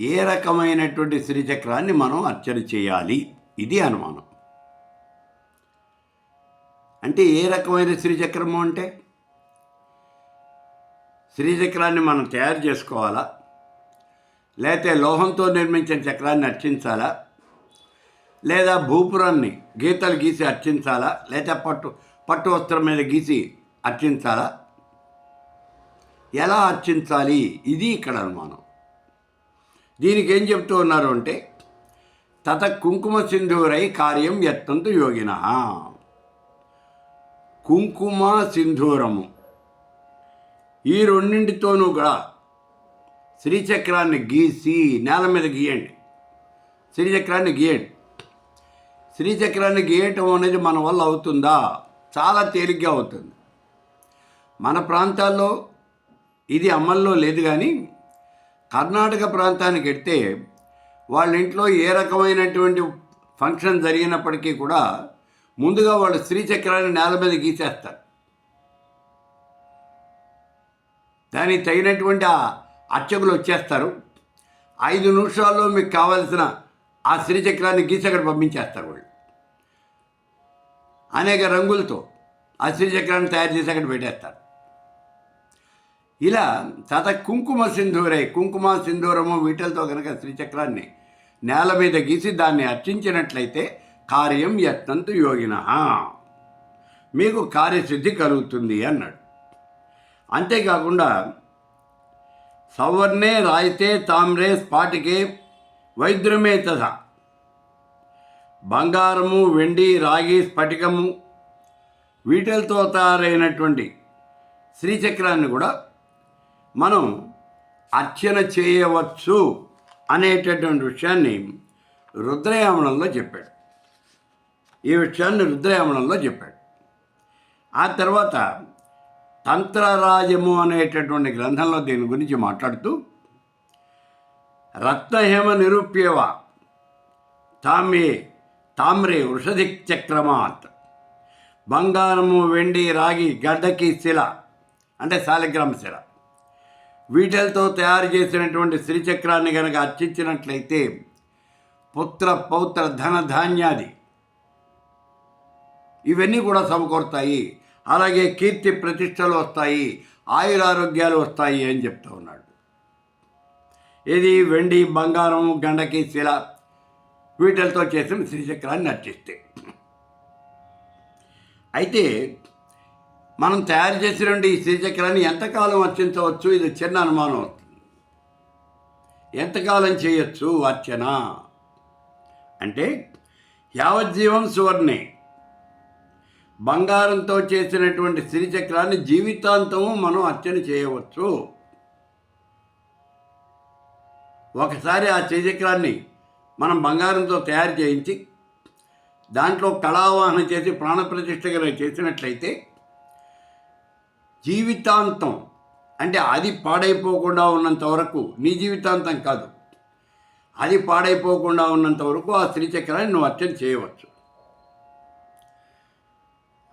ఏ రకమైనటువంటి శ్రీచక్రాన్ని మనం అర్చన చేయాలి? ఇది అనుమానం. అంటే ఏ రకమైన శ్రీచక్రము అంటే? శ్రీచక్రాన్ని మనం తయారు చేసుకోవాలా? లేకపోతే లోహంతో నిర్మించిన చక్రాన్ని అర్చించాలా? లేదా భూపురాన్ని గీతలు గీసి అర్చించాలా? లేదా పట్టు పట్టు వస్త్రం మీద గీసి అర్చించాలా? ఎలా అర్చించాలి? ఇది ఇక్కడ అనుమానం. దీనికి ఏం చెప్తూ ఉన్నారు అంటే తత కుంకుమ సింధూరై కార్యం యత్నంతు యోగిన. కుంకుమ సింధూరము. ఈ రెండింటితోనూ కూడా శ్రీచక్రాన్ని గీసి నేల మీద గీయండి. శ్రీచక్రాన్ని గీయండి. శ్రీచక్రాన్ని గీయటం అనేది మన వల్ల అవుతుందా? చాలా తేలిగ్గా అవుతుంది. మన ప్రాంతాల్లో ఇది అమల్లో లేదు కానీ కర్ణాటక ప్రాంతానికి వెడితే వాళ్ళ ఇంట్లో ఏ రకమైనటువంటి ఫంక్షన్ జరిగినప్పటికీ కూడా ముందుగా వాళ్ళు శ్రీచక్రాన్ని నేల మీద గీసేస్తారు. దానికి తగినటువంటి ఆ అర్చకులు వచ్చేస్తారు. ఐదు నిమిషాల్లో మీకు కావలసిన ఆ శ్రీచక్రాన్ని గీసి అక్కడ పంపించేస్తారు వాళ్ళు. అనేక రంగులతో ఆ శ్రీచక్రాన్ని తయారు చేసి అక్కడ పెట్టేస్తారు. ఇలా తాత కుంకుమ సింధూరే కుంకుమ సింధూరము వీటిలతో కనుక శ్రీచక్రాన్ని నేల మీద గీసి దాన్ని అర్చించినట్లయితే కార్యం యత్నంతు యోగిన. మీకు కార్యసిద్ధి కలుగుతుంది అన్నాడు. అంతేకాకుండా సవర్ణే రాయితే తామ్రే స్పాటికే వైద్యుమే తథ. బంగారము వెండి రాగి స్ఫటికము వీటిలతో తయారైనటువంటి శ్రీచక్రాన్ని కూడా మనం అర్చన చేయవచ్చు అనేటటువంటి విషయాన్ని రుద్రయామణంలో చెప్పాడు. ఈ విషయాన్ని రుద్రయామణంలో చెప్పాడు. ఆ తర్వాత తంత్రరాజము అనేటటువంటి గ్రంథంలో దీని గురించి మాట్లాడుతూ రత్నహేమ నిరూప్యవ తామే తామ్రే వృషధి చక్రమాత్ బంగారము వెండి రాగి గడ్డకి శిల అంటే శాలిగ్రామ శిల. వీటిలతో తయారు చేసినటువంటి శ్రీచక్రాన్ని కనుక అర్చించినట్లయితే పుత్ర పౌత్ర ధన ధాన్యాది ఇవన్నీ కూడా సమకూరుతాయి. అలాగే కీర్తి ప్రతిష్టలు వస్తాయి ఆయురారోగ్యాలు వస్తాయి అని చెప్తా ఉన్నాడు. ఇది వెండి బంగారం గండకి శిల వీటిలతో చేసిన శ్రీచక్రాన్ని అర్చిస్తే. అయితే మనం తయారు చేసినటువంటి ఈ శ్రీచక్రాన్ని ఎంతకాలం అర్చించవచ్చు? ఇది చిన్న అనుమానం. అవుతుంది ఎంతకాలం చేయొచ్చు అర్చన? అంటే యావజ్జీవం సువర్ణే. బంగారంతో చేసినటువంటి శ్రీచక్రాన్ని జీవితాంతము మనం అర్చన చేయవచ్చు. ఒకసారి ఆ శ్రీచక్రాన్ని మనం బంగారంతో తయారు చేయించి దాంట్లో కళావాహన చేసి ప్రాణప్రతిష్ఠ చేసినట్లయితే జీవితాంతం. అంటే అది పాడైపోకుండా ఉన్నంత వరకు నీ జీవితాంతం కాదు. అది పాడైపోకుండా ఉన్నంత వరకు ఆ శ్రీచక్రాన్ని నువ్వు అర్చన చేయవచ్చు.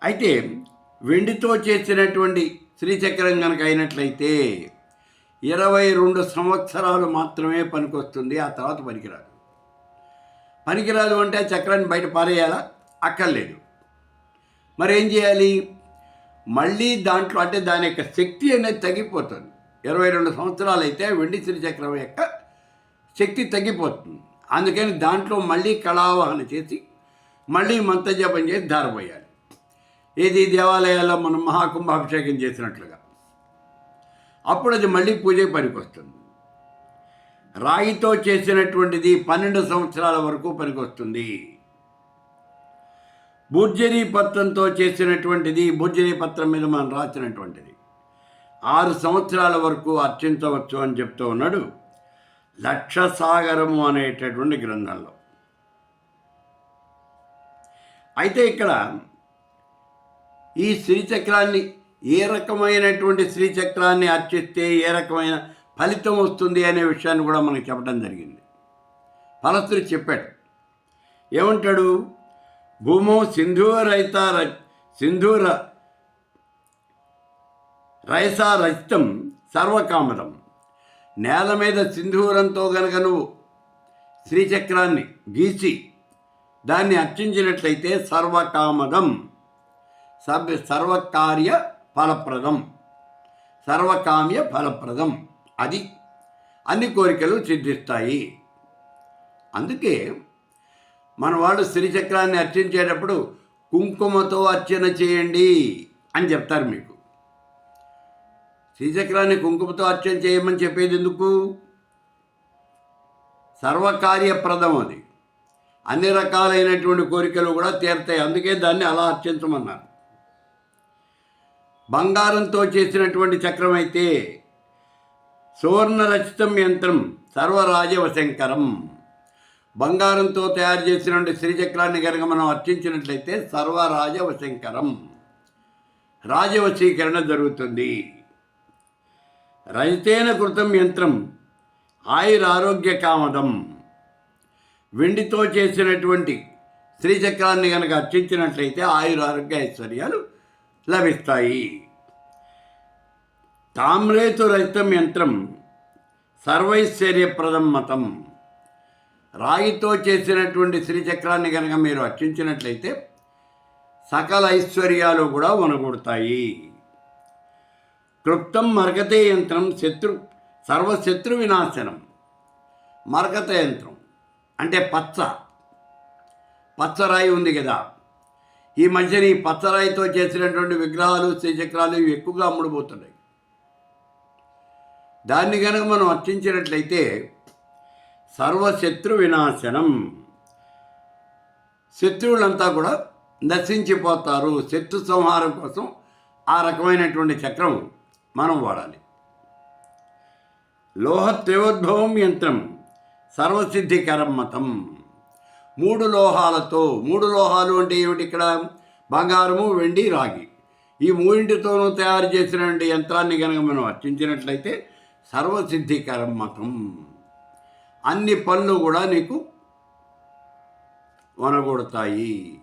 అయితే వెండితో చేసినటువంటి శ్రీచక్రం కనుక అయినట్లయితే ఇరవై రెండు సంవత్సరాలు మాత్రమే పనికొస్తుంది ఆ తర్వాత పనికిరాదు. పనికిరాదు అంటే ఆ చక్రాన్ని బయట పారేయాలా? అక్కర్లేదు. మరి ఏం చేయాలి? మళ్ళీ దాంట్లో అంటే దాని యొక్క శక్తి అనేది తగ్గిపోతుంది. ఇరవై రెండు సంవత్సరాలు అయితే వెండి శ్రీచక్రం యొక్క శక్తి తగ్గిపోతుంది. అందుకని దాంట్లో మళ్ళీ కళావాహన చేసి మళ్ళీ మంత్రజపం చేసి దారిపోయాలి ఏది దేవాలయాల్లో మనం మహాకుంభాభిషేకం చేసినట్లుగా. అప్పుడు అది మళ్ళీ పూజ పనికొస్తుంది. రాగితో చేసినటువంటిది పన్నెండు సంవత్సరాల వరకు పనికొస్తుంది. బుర్జరీ పత్రంతో చేసినటువంటిది బుర్జరీ పత్రం మీద మనం రాసినటువంటిది. ఆరు సంవత్సరాల వరకు అర్చించవచ్చు అని చెప్తూ ఉన్నాడు లక్ష సాగరము అనేటటువంటి గ్రంథంలో. అయితే ఇక్కడ ఈ శ్రీచక్రాన్ని ఏ రకమైనటువంటి శ్రీచక్రాన్ని అర్చిస్తే ఏ రకమైన ఫలితం వస్తుంది అనే విషయాన్ని కూడా మనకు చెప్పడం జరిగింది. ఫలస్తుడు చెప్పాడు ఏమంటాడు? భూమో సింధూరహిత సింధూర రయసా సర్వకామరం సర్వకామదం. నేల మీద సింధూరంతో గనక నువ్వు శ్రీచక్రాన్ని గీసి దాన్ని అర్చించినట్లయితే సర్వకామదం. సర్వ సర్వకార్య ఫలప్రదం. సర్వకామ్య ఫలప్రదం. అది అన్ని కోరికలు సిద్ధిస్తాయి. అందుకే మన వాళ్ళు శ్రీచక్రాన్ని అర్చించేటప్పుడు కుంకుమతో అర్చన చేయండి అని చెప్తారు మీకు. శ్రీచక్రాన్ని కుంకుమతో అర్చన చేయమని చెప్పేది ఎందుకు? సర్వకార్యప్రదం అది. అన్ని రకాలైనటువంటి కోరికలు కూడా తీరుతాయి. అందుకే దాన్ని అలా అర్చించమన్నారు. బంగారంతో చేసినటువంటి చక్రం అయితే సువర్ణరచితం యంత్రం సర్వరాజవశంకరం. బంగారంతో తయారు చేసినటువంటి శ్రీచక్రాన్ని కనుక మనం అర్చించినట్లయితే సర్వరాజవశంకరం. రాజవశీకరణ జరుగుతుంది. రజతేన కృతం యంత్రం ఆయురారోగ్య కామదం. వెండితో చేసినటువంటి శ్రీచక్రాన్ని కనుక అర్చించినట్లయితే ఆయురారోగ్య ఐశ్వర్యాలు లభిస్తాయి. తామ్రేతు రహితం యంత్రం సర్వైశ్వర్యప్రదం మతం. రాగితో చేసినటువంటి శ్రీచక్రాన్ని కనుక మీరు అర్చించినట్లయితే సకల ఐశ్వర్యాలు కూడా వనగొడతాయి క్లుప్తం మరకతే యంత్రం శత్రు సర్వశత్రు వినాశనం. మరకత యంత్రం అంటే పచ్చ. పచ్చరాయి ఉంది కదా. ఈ మధ్యన ఈ పచ్చరాయితో చేసినటువంటి విగ్రహాలు శ్రీచక్రాలు ఇవి ఎక్కువగా అమ్ముడుపోతున్నాయి దాన్ని కనుక మనం అర్చించినట్లయితే సర్వశత్రు వినాశనం శత్రువులంతా కూడా నశించిపోతారు. శత్రు సంహారం కోసం ఆ రకమైనటువంటి చక్రం మనం వాడాలి. లోహ త్రివోద్భవం యంత్రం సర్వసిద్ధికరం మతం. మూడు లోహాలతో మూడు లోహాలు అంటే ఏమిటి ఇక్కడ? బంగారము వెండి రాగి. ఈ మూడింటితోనూ తయారు చేసినటువంటి యంత్రాన్ని కనుక మనం అర్చించినట్లయితే సర్వసిద్ధికరం మతం. అన్ని పనులు కూడా నీకు వనగొడతాయి.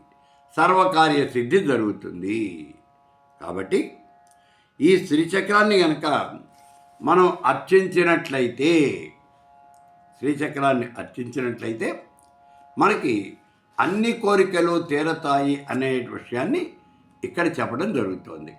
సర్వకార్య సిద్ధి జరుగుతుంది. కాబట్టి ఈ శ్రీచక్రాన్ని కనుక మనం అర్చించినట్లయితే శ్రీచక్రాన్ని అర్చించినట్లయితే మనకి అన్ని కోరికలు తీరతాయి అనే విషయాన్ని ఇక్కడ చెప్పడం జరుగుతోంది.